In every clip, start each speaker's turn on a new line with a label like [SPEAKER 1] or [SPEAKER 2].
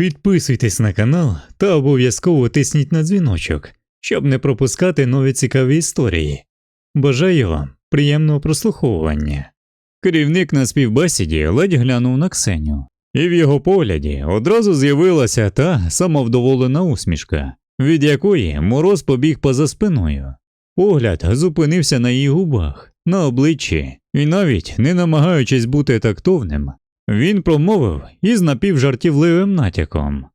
[SPEAKER 1] Підписуйтесь на канал та обов'язково тисніть на дзвіночок, щоб не пропускати нові цікаві історії. Бажаю вам приємного прослуховування. Керівник на співбесіді ледь глянув на Ксеню, і в його погляді одразу з'явилася та самовдоволена усмішка, від якої мороз побіг поза спиною. Погляд зупинився на її губах, на обличчі, і навіть не намагаючись бути тактовним, він промовив із напівжартівливим натяком.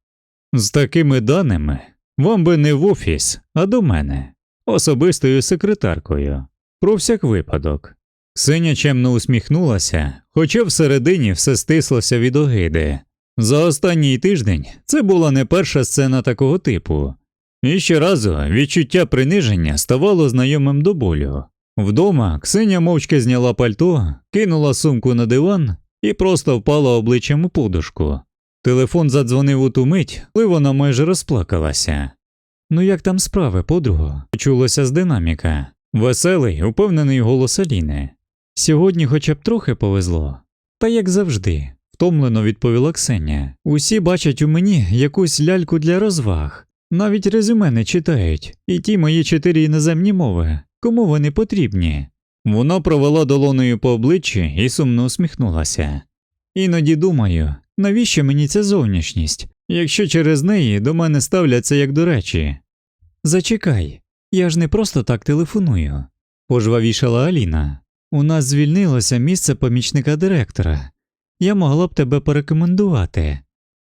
[SPEAKER 1] З такими даними вам би не в офіс, а до мене, особистою секретаркою, про всяк випадок. Ксеня чемно усміхнулася, хоча всередині все стислося від огиди. За останній тиждень це була не перша сцена такого типу, і щоразу відчуття приниження ставало знайомим до болю. Вдома Ксеня мовчки зняла пальто, кинула сумку на диван і просто впала обличчям у подушку. Телефон задзвонив у ту мить, коли вона майже розплакалася. Ну як там справи, подруго? Чулося з динаміка. Веселий, упевнений голос Аліни. Сьогодні хоча б трохи повезло. Та як завжди, втомлено відповіла Ксеня. Усі бачать у мені якусь ляльку для розваг. Навіть резюме не читають, і ті мої чотири іноземні мови. Кому вони потрібні? Вона провела долоною по обличчі і сумно усміхнулася. Іноді думаю, навіщо мені ця зовнішність, якщо через неї до мене ставляться як до речі? Зачекай, я ж не просто так телефоную, пожвавішала Аліна. У нас звільнилося місце помічника директора. Я могла б тебе порекомендувати.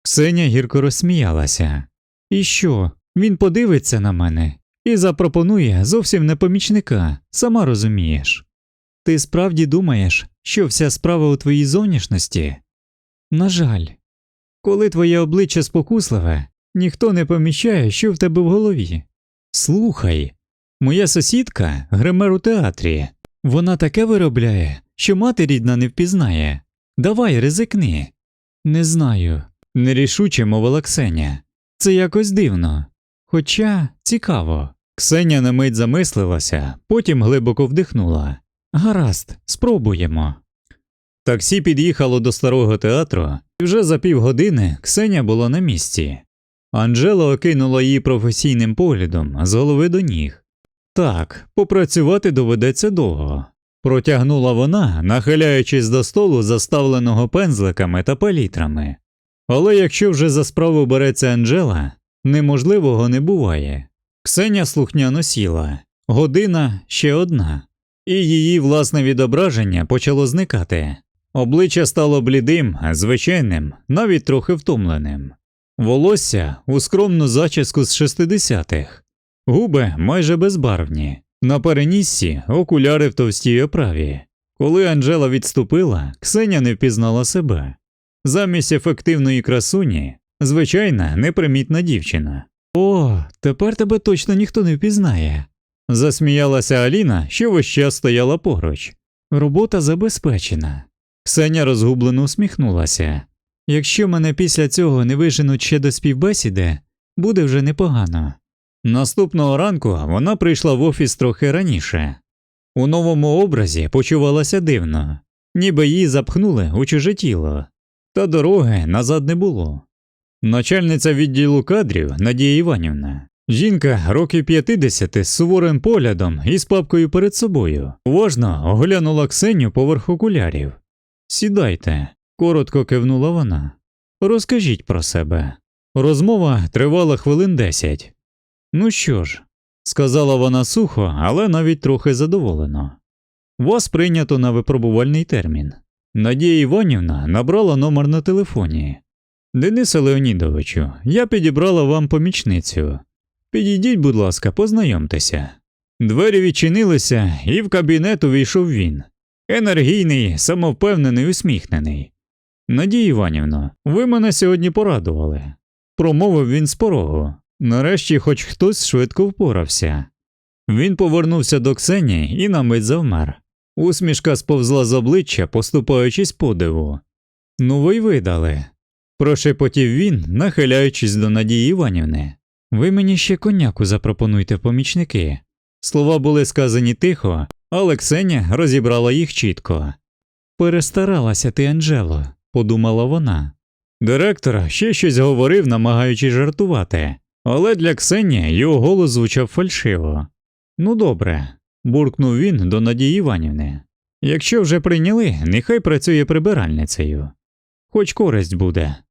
[SPEAKER 1] Ксеня гірко розсміялася. І що? Він подивиться на мене і запропонує зовсім не помічника, сама розумієш. Ти справді думаєш, що вся справа у твоїй зовнішності? На жаль, коли твоє обличчя спокусливе, ніхто не помічає, що в тебе в голові. Слухай, моя сусідка гример у театрі. Вона таке виробляє, що мати рідна не впізнає. Давай ризикни. Не знаю, нерішуче мовила Ксеня. Це якось дивно. Хоча цікаво. Ксеня на мить замислилася, потім глибоко вдихнула. Гаразд, спробуємо. Таксі під'їхало до старого театру, і вже за півгодини Ксеня була на місці. Анжела окинула її професійним поглядом з голови до ніг. Так, попрацювати доведеться довго. Протягнула вона, нахиляючись до столу, заставленого пензликами та палітрами. Але якщо вже за справу береться Анжела, неможливого не буває. Ксеня слухняно сіла, година ще одна, і її власне відображення почало зникати. Обличчя стало блідим, звичайним, навіть трохи втомленим. Волосся у скромну зачіску з 60-х, губи майже безбарвні, на переніссі окуляри в товстій оправі. Коли Анжела відступила, Ксеня не впізнала себе. Замість ефективної красуні звичайна непримітна дівчина. О, тепер тебе точно ніхто не впізнає. Засміялася Аліна, що весь стояла поруч. Робота забезпечена. Ксеня розгублено усміхнулася. Якщо мене після цього не виженуть ще до співбесіди, буде вже непогано. Наступного ранку вона прийшла в офіс трохи раніше. У новому образі почувалася дивно, ніби її запхнули у чуже тіло, та дороги назад не було. Начальниця відділу кадрів Надія Іванівна, жінка років 50 з суворим поглядом і з папкою перед собою, уважно оглянула Ксеню поверх окулярів. Сідайте, коротко кивнула вона. Розкажіть про себе. Розмова тривала хвилин десять. Ну що ж, сказала вона сухо, але навіть трохи задоволено. Вас прийнято на випробувальний термін. Надія Іванівна набрала номер на телефоні. Денисе Леонідовичу, я підібрала вам помічницю. Підійдіть, будь ласка, познайомтеся. Двері відчинилися, і в кабінет увійшов він. Енергійний, самовпевнений, усміхнений. Надія Іванівно, ви мене сьогодні порадували, промовив він з порогу. Нарешті хоч хтось швидко впорався. Він повернувся до Ксені і на мить завмер. Усмішка сповзла з обличчя, поступаючись подиву. Ну ви й видали, прошепотів він, нахиляючись до Надії Іванівни. Ви мені ще коняку запропонуйте помічники. Слова були сказані тихо, але Ксеня розібрала їх чітко. Перестаралася ти, Анжело, подумала вона. Директор ще щось говорив, намагаючись жартувати, але для Ксенії його голос звучав фальшиво. Ну добре, буркнув він до Надії Іванівни. Якщо вже прийняли, нехай працює прибиральницею. Хоч користь буде.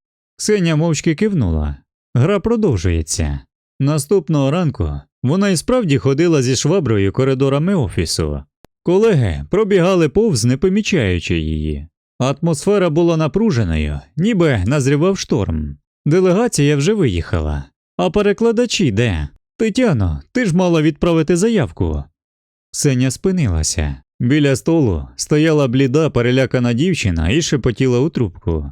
[SPEAKER 1] Ксеня мовчки кивнула. Гра продовжується. Наступного ранку вона і справді ходила зі шваброю коридорами офісу. Колеги пробігали повз, не помічаючи її. Атмосфера була напруженою, ніби назрівав шторм. Делегація вже виїхала. А перекладачі де? Тетяно, ти ж мала відправити заявку. Ксеня спинилася. Біля столу стояла бліда, перелякана дівчина і шепотіла у трубку.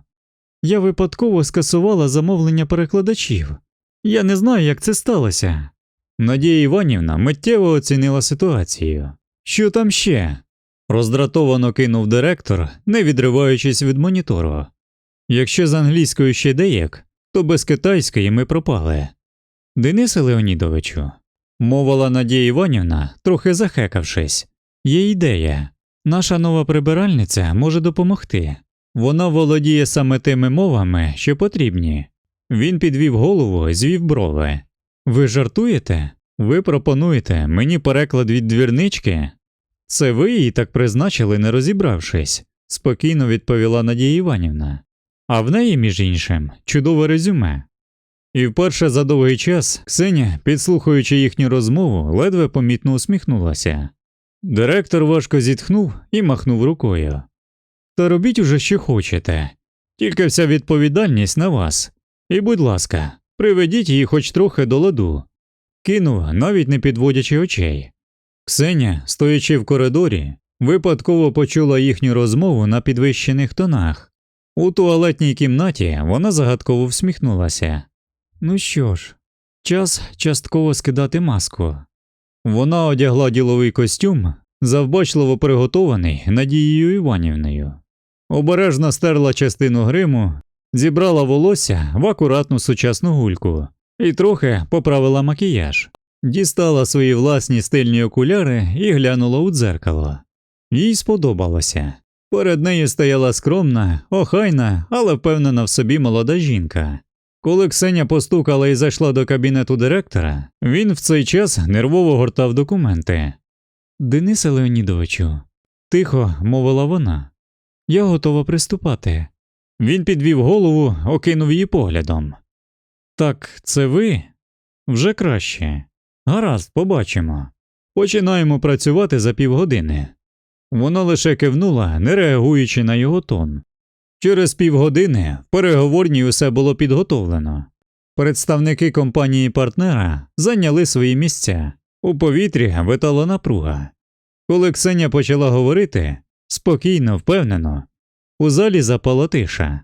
[SPEAKER 1] Я випадково скасувала замовлення перекладачів. Я не знаю, як це сталося. Надія Іванівна миттєво оцінила ситуацію. Що там ще? роздратовано кинув директор, не відриваючись від монітору. Якщо з англійською ще деяк, то без китайської ми пропали. Денисе Леонідовичу, мовила Надія Іванівна, трохи захекавшись. Є ідея. Наша нова прибиральниця може допомогти. Вона володіє саме тими мовами, що потрібні. Він підвів голову, звів брови. Ви жартуєте? Ви пропонуєте мені переклад від двірнички? Це ви її так призначили, не розібравшись, спокійно відповіла Надія Іванівна. А в неї, між іншим, чудове резюме. І вперше за довгий час Ксеня, підслухаючи їхню розмову, ледве помітно усміхнулася. Директор важко зітхнув і махнув рукою. Та робіть уже, що хочете, тільки вся відповідальність на вас. І, будь ласка, приведіть її хоч трохи до ладу. Кинув, навіть не підводячи очей. Ксеня, стоячи в коридорі, випадково почула їхню розмову на підвищених тонах. У туалетній кімнаті вона загадково всміхнулася. Ну що ж, час частково скидати маску. Вона одягла діловий костюм, завбачливо приготований Надією Іванівною. Обережно стерла частину гриму, зібрала волосся в акуратну сучасну гульку і трохи поправила макіяж, дістала свої власні стильні окуляри і глянула у дзеркало. Їй сподобалося. Перед нею стояла скромна, охайна, але впевнена в собі молода жінка. Коли Ксеня постукала і зайшла до кабінету директора, він в цей час нервово гортав документи. Денисе Леонідовичу, тихо мовила вона, я готова приступати. Він підвів голову, окинув її поглядом. Так, це ви? Вже краще. Гаразд, побачимо. Починаємо працювати за півгодини. Вона лише кивнула, не реагуючи на його тон. Через півгодини в переговорній усе було підготовлено. Представники компанії партнера зайняли свої місця. У повітрі витала напруга. Коли Ксеня почала говорити, спокійно, впевнено, у залі запала тиша.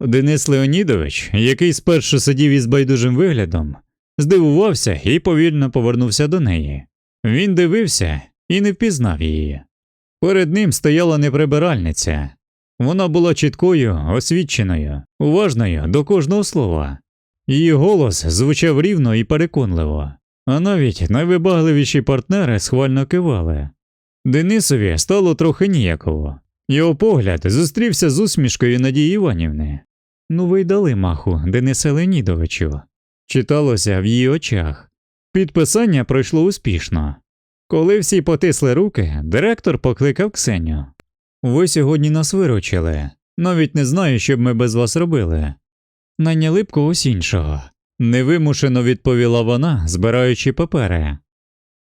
[SPEAKER 1] Денис Леонідович, який спершу сидів із байдужим виглядом, здивувався і повільно повернувся до неї. Він дивився і не впізнав її. Перед ним стояла неприбиральниця. Вона була чіткою, освіченою, уважною до кожного слова. Її голос звучав рівно і переконливо, а навіть найвибагливіші партнери схвально кивали. Денисові стало трохи ніяково. Його погляд зустрівся з усмішкою Надії Іванівни. Ну, ви й дали маху, Денисе Леонідовичу. Читалося в її очах. Підписання пройшло успішно. Коли всі потисли руки, директор покликав Ксеню. Ви сьогодні нас виручили. Навіть не знаю, що б ми без вас робили. Найняли б когось іншого. Невимушено відповіла вона, збираючи папери.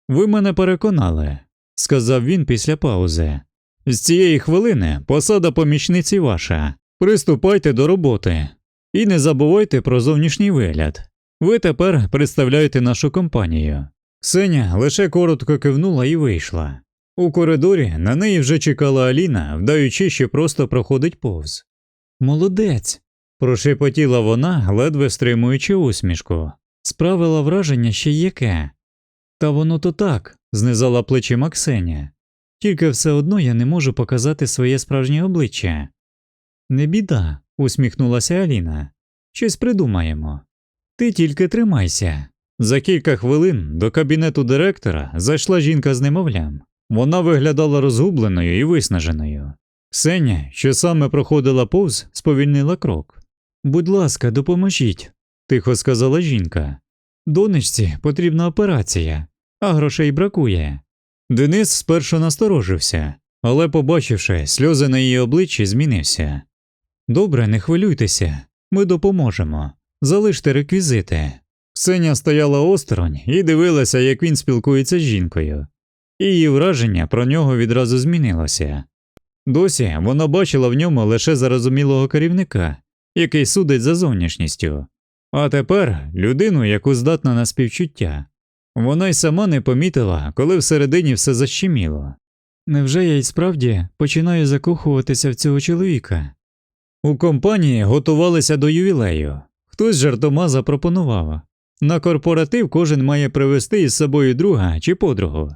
[SPEAKER 1] Ви мене переконали, сказав він після паузи. З цієї хвилини посада помічниці ваша. Приступайте до роботи. І не забувайте про зовнішній вигляд. Ви тепер представляєте нашу компанію. Ксеня лише коротко кивнула і вийшла. У коридорі на неї вже чекала Аліна, вдаючи, що просто проходить повз. Молодець. прошепотіла вона, ледве стримуючи усмішку. Справила враження ще яке. Та воно то так, знизала плечима Ксеня. Тільки все одно я не можу показати своє справжнє обличчя. Не біда, усміхнулася Аліна. Щось придумаємо. Ти тільки тримайся. За кілька хвилин до кабінету директора зайшла жінка з немовлям. Вона виглядала розгубленою і виснаженою. Ксеня, що саме проходила повз, сповільнила крок. Будь ласка, допоможіть, тихо сказала жінка. Донечці потрібна операція, а грошей бракує. Денис спершу насторожився, але, побачивши сльози на її обличчі, змінився. Добре, не хвилюйтеся, ми допоможемо. Залиште реквізити. Ксеня стояла осторонь і дивилася, як він спілкується з жінкою. Її враження про нього відразу змінилося. Досі вона бачила в ньому лише зарозумілого керівника, який судить за зовнішністю, а тепер людину, яку здатна на співчуття. Вона й сама не помітила, коли всередині все защеміло. Невже я й справді починаю закохуватися в цього чоловіка? У компанії готувалися до ювілею. Хтось жартома запропонував. На корпоратив кожен має привезти із собою друга чи подругу.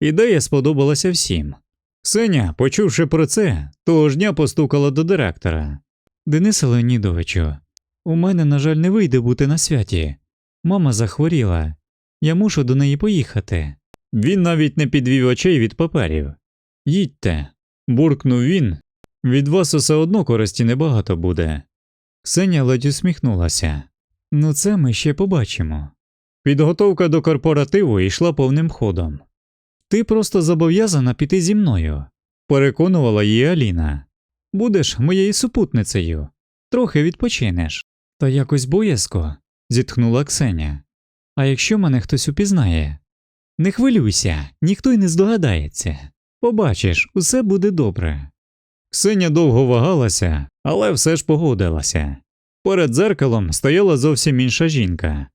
[SPEAKER 1] Ідея сподобалася всім. Ксеня, почувши про це, того ж дня постукала до директора. Денисе Леонідовичу, у мене, на жаль, не вийде бути на святі. Мама захворіла. Я мушу до неї поїхати. Він навіть не підвів очей від паперів. Їдьте, буркнув він. Від вас усе одно користі небагато буде. Ксеня ледь усміхнулася. Ну, це ми ще побачимо. Підготовка до корпоративу йшла повним ходом. Ти просто зобов'язана піти зі мною, переконувала її Аліна. Будеш моєю супутницею, трохи відпочинеш. Та якось боязко, зітхнула Ксеня. А якщо мене хтось упізнає? Не хвилюйся, ніхто й не здогадається. Побачиш, усе буде добре. Ксеня довго вагалася, але все ж погодилася. Перед дзеркалом стояла зовсім інша жінка.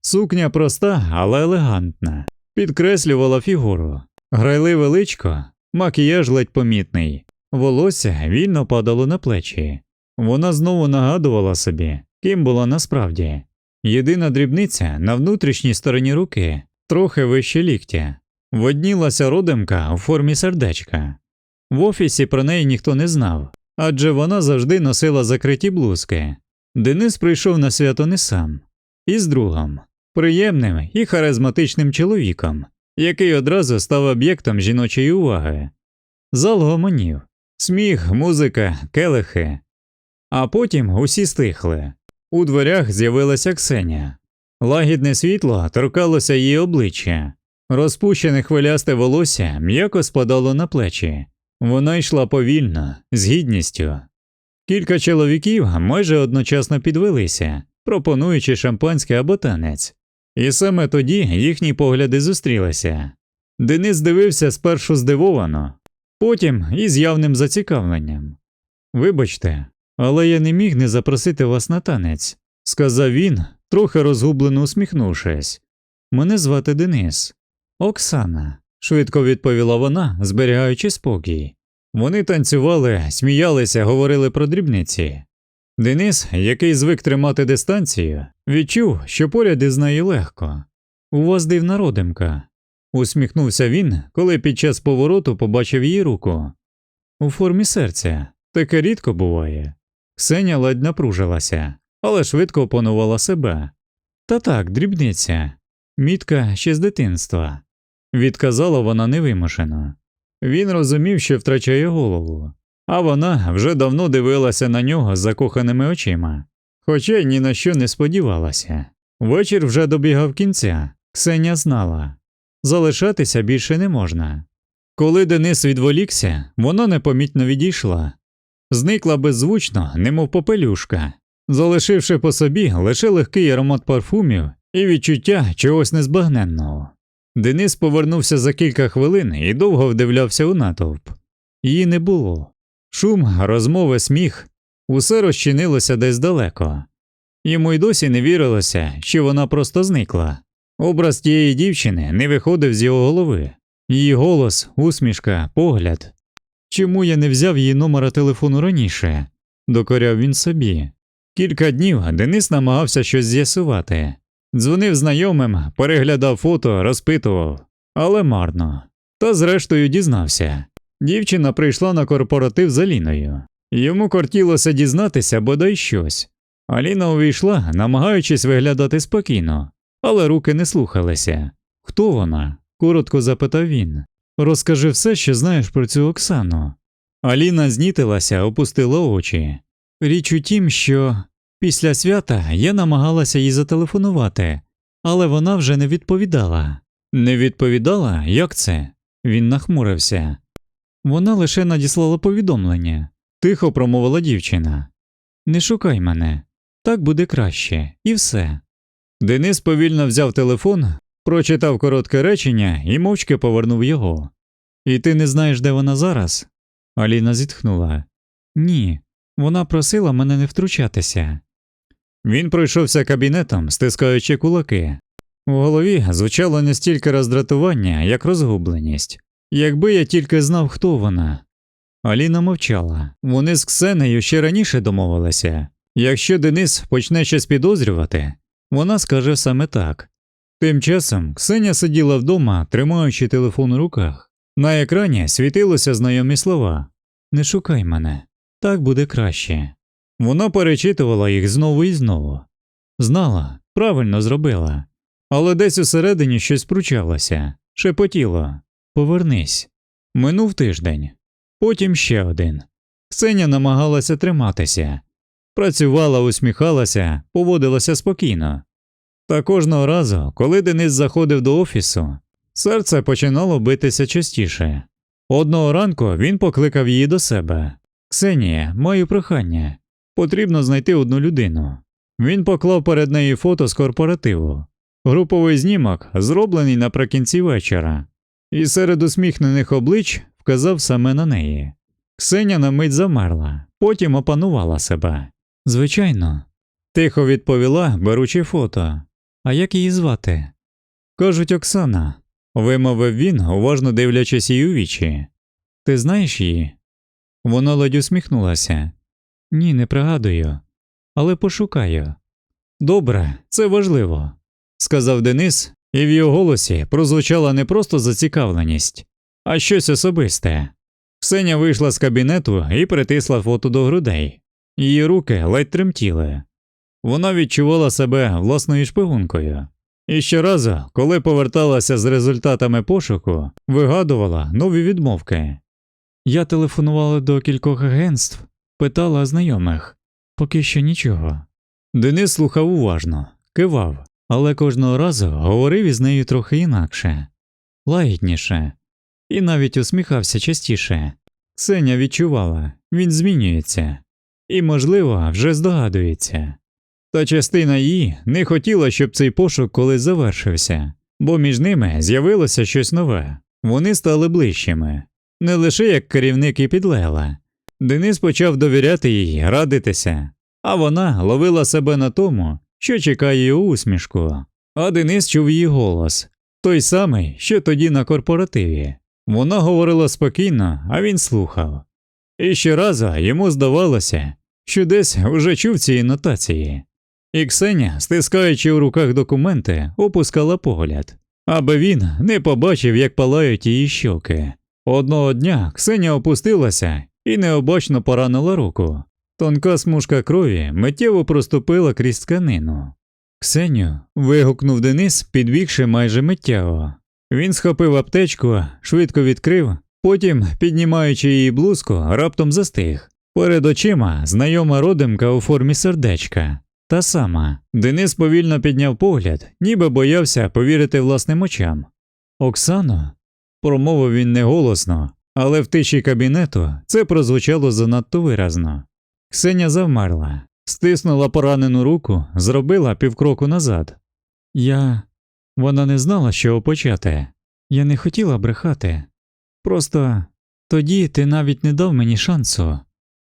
[SPEAKER 1] Сукня проста, але елегантна, підкреслювала фігуру. Грайливе личко, макіяж ледь помітний, волосся вільно падало на плечі. Вона знову нагадувала собі, ким була насправді. Єдина дрібниця на внутрішній стороні руки, трохи вище ліктя, воднілася родимка у формі сердечка. В офісі про неї ніхто не знав, адже вона завжди носила закриті блузки. Денис прийшов на свято не сам, із другом, приємним і харизматичним чоловіком, який одразу став об'єктом жіночої уваги. Зал гомонів, сміх, музика, келихи. А потім усі стихли. У дверях з'явилася Ксеня. Лагідне світло торкалося її обличчя, розпущене хвилясте волосся м'яко спадало на плечі. Вона йшла повільно, з гідністю. Кілька чоловіків майже одночасно підвелися, пропонуючи шампанське або танець. І саме тоді їхні погляди зустрілися. Денис дивився спершу здивовано, потім із явним зацікавленням. Вибачте, але я не міг не запросити вас на танець, сказав він, трохи розгублено усміхнувшись. Мене звати Денис. Оксана, швидко відповіла вона, зберігаючи спокій. Вони танцювали, сміялися, говорили про дрібниці. Денис, який звик тримати дистанцію, відчув, що поряд із нею легко. У вас дивна родимка, усміхнувся він, коли під час повороту побачив її руку. У формі серця таке рідко буває. Ксеня ледь напружилася, але швидко опанувала себе. Та так, дрібниця, мітка ще з дитинства, відказала вона невимушено. Він розумів, що втрачає голову, а вона вже давно дивилася на нього з закоханими очима, хоча ні на що не сподівалася. Вечір вже добігав кінця, Ксеня знала залишатися більше не можна. Коли Денис відволікся, вона непомітно відійшла, зникла беззвучно, немов попелюшка, залишивши по собі лише легкий аромат парфумів і відчуття чогось незбагненного. Денис повернувся за кілька хвилин і довго вдивлявся у натовп. Її не було. Шум, розмови, сміх усе розчинилося десь далеко. Йому й досі не вірилося, що вона просто зникла. Образ тієї дівчини не виходив з його голови. Її голос, усмішка, погляд. Чому я не взяв її номера телефону раніше? докоряв він собі. Кілька днів Денис намагався щось з'ясувати. Дзвонив знайомим, переглядав фото, розпитував, але марно. Та зрештою дізнався. Дівчина прийшла на корпоратив з Аліною. Йому кортілося дізнатися бодай щось. Аліна увійшла, намагаючись виглядати спокійно, але руки не слухалися. Хто вона? коротко запитав він. Розкажи все, що знаєш про цю Оксану. Аліна знітилася, опустила очі. Річ у тім, що Після свята я намагалася їй зателефонувати, але вона вже не відповідала. Не відповідала? Як це? Він нахмурився. Вона лише надіслала повідомлення, тихо промовила дівчина. Не шукай мене, так буде краще, і все. Денис повільно взяв телефон, прочитав коротке речення і мовчки повернув його. І ти не знаєш, де вона зараз? Аліна зітхнула. Ні, вона просила мене не втручатися. Він пройшовся кабінетом, стискаючи кулаки. У голові звучало не стільки роздратування, як розгубленість. Якби я тільки знав, хто вона. Аліна мовчала. Вони з Ксенею ще раніше домовилися. Якщо Денис почне щось підозрювати, вона скаже саме так. Тим часом Ксеня сиділа вдома, тримаючи телефон у руках. На екрані світилися знайомі слова Не шукай мене, так буде краще. Вона перечитувала їх знову і знову. Знала, правильно зробила, але десь усередині щось пручалося, шепотіло Повернись. Минув тиждень, потім ще один. Ксеня намагалася триматися, працювала, усміхалася, поводилася спокійно. Та кожного разу, коли Денис заходив до офісу, серце починало битися частіше. Одного ранку він покликав її до себе Ксенія, маю прохання. Потрібно знайти одну людину. Він поклав перед нею фото з корпоративу, груповий знімок, зроблений наприкінці вечора, і серед усміхнених облич вказав саме на неї. Ксеня на мить замерла, потім опанувала себе. Звичайно, тихо відповіла, беручи фото. А як її звати? Кажуть, Оксана, вимовив він, уважно дивлячись їй у вічі. Ти знаєш її? Вона ледь усміхнулася. Ні, не пригадую, але пошукаю. Добре, це важливо, сказав Денис, і в його голосі прозвучала не просто зацікавленість, а щось особисте. Ксеня вийшла з кабінету і притисла фото до грудей. Її руки ледь тремтіли. Вона відчувала себе власною шпигункою. І щоразу, коли поверталася з результатами пошуку, вигадувала нові відмовки. Я телефонувала до кількох агентств, питала знайомих поки що нічого. Денис слухав уважно, кивав, але кожного разу говорив із нею трохи інакше, лагідніше, і навіть усміхався частіше. Ксеня відчувала, він змінюється, і, можливо, вже здогадується. Та частина її не хотіла, щоб цей пошук колись завершився, бо між ними з'явилося щось нове, вони стали ближчими, не лише як керівник і підлегла. Денис почав довіряти їй, радитися, а вона ловила себе на тому, що чекає її усмішку. А Денис чув її голос той самий, що тоді на корпоративі. Вона говорила спокійно, а він слухав. І щоразу йому здавалося, що десь вже чув ці нотації. І Ксеня, стискаючи у руках документи, опускала погляд, аби він не побачив, як палають її щоки. Одного дня Ксеня опустилася і необачно поранила руку. Тонка смужка крові миттєво проступила крізь тканину. Ксеню. вигукнув Денис, підбігши майже миттєво. Він схопив аптечку, швидко відкрив, потім, піднімаючи її блузку, раптом застиг. Перед очима знайома родимка у формі сердечка. Та сама. Денис повільно підняв погляд, ніби боявся повірити власним очам. Оксано, промовив він неголосно, але в тиші кабінету це прозвучало занадто виразно. Ксеня завмерла, стиснула поранену руку, зробила півкроку назад. Я. Вона не знала, що почати. Я не хотіла брехати. Просто тоді ти навіть не дав мені шансу.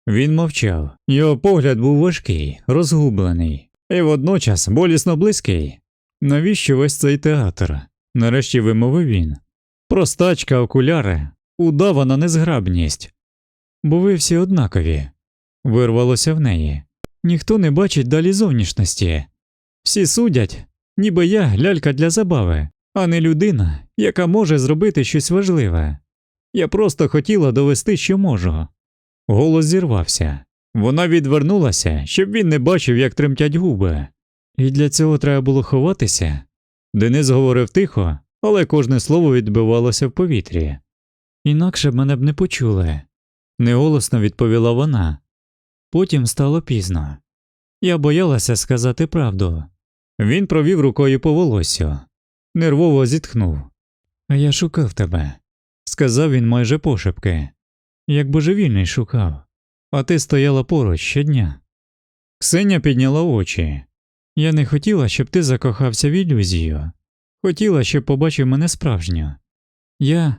[SPEAKER 1] Він мовчав, його погляд був важкий, розгублений, і водночас болісно близький. Навіщо весь цей театр? Нарешті вимовив він. Простачка, окуляри, удавана незграбність. Бо ви всі однакові, вирвалося в неї. Ніхто не бачить далі зовнішності. Всі судять, ніби я лялька для забави, а не людина, яка може зробити щось важливе. Я просто хотіла довести, що можу. Голос зірвався. Вона відвернулася, щоб він не бачив, як тремтять губи. І для цього треба було ховатися. Денис говорив тихо, але кожне слово відбивалося в повітрі. Інакше б мене б не почули, неголосно відповіла вона. Потім стало пізно. Я боялася сказати правду. Він провів рукою по волосю, нервово зітхнув. Я шукав тебе, сказав він майже пошепки, як божевільний шукав, а ти стояла поруч щодня. Ксеня підняла очі. Я не хотіла, щоб ти закохався в ілюзію. Хотіла, щоб побачив мене справжню. Я.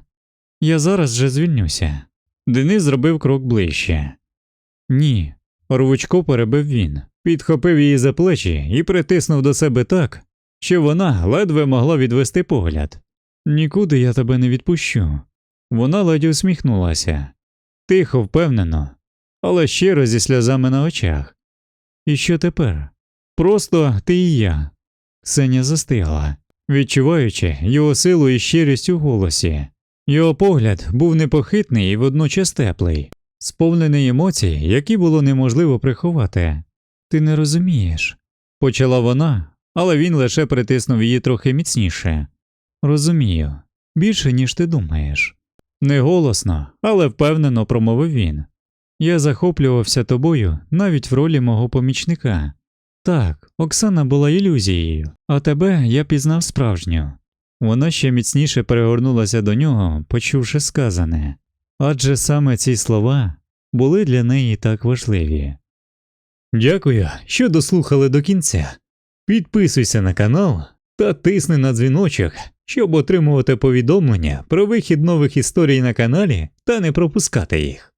[SPEAKER 1] Я зараз же звільнюся. Денис зробив крок ближче. Ні. Рвучко перебив він, підхопив її за плечі і притиснув до себе так, що вона ледве могла відвести погляд. Нікуди я тебе не відпущу. Вона ледь усміхнулася, тихо, впевнено, але щиро зі сльозами на очах. І що тепер? Просто ти і я. Ксеня застигла, відчуваючи його силу і щирість у голосі. Його погляд був непохитний і водночас теплий, сповнений емоцій, які було неможливо приховати. Ти не розумієш, почала вона, але він лише притиснув її трохи міцніше. Розумію, більше, ніж ти думаєш. Неголосно, але впевнено промовив він. Я захоплювався тобою навіть в ролі мого помічника. Так, Оксана була ілюзією, а тебе я пізнав справжню. Вона ще міцніше перегорнулася до нього, почувши сказане, адже саме ці слова були для неї так важливі. Дякую, що дослухали до кінця. Підписуйся на канал та тисни на дзвіночок, щоб отримувати повідомлення про вихід нових історій на каналі та не пропускати їх.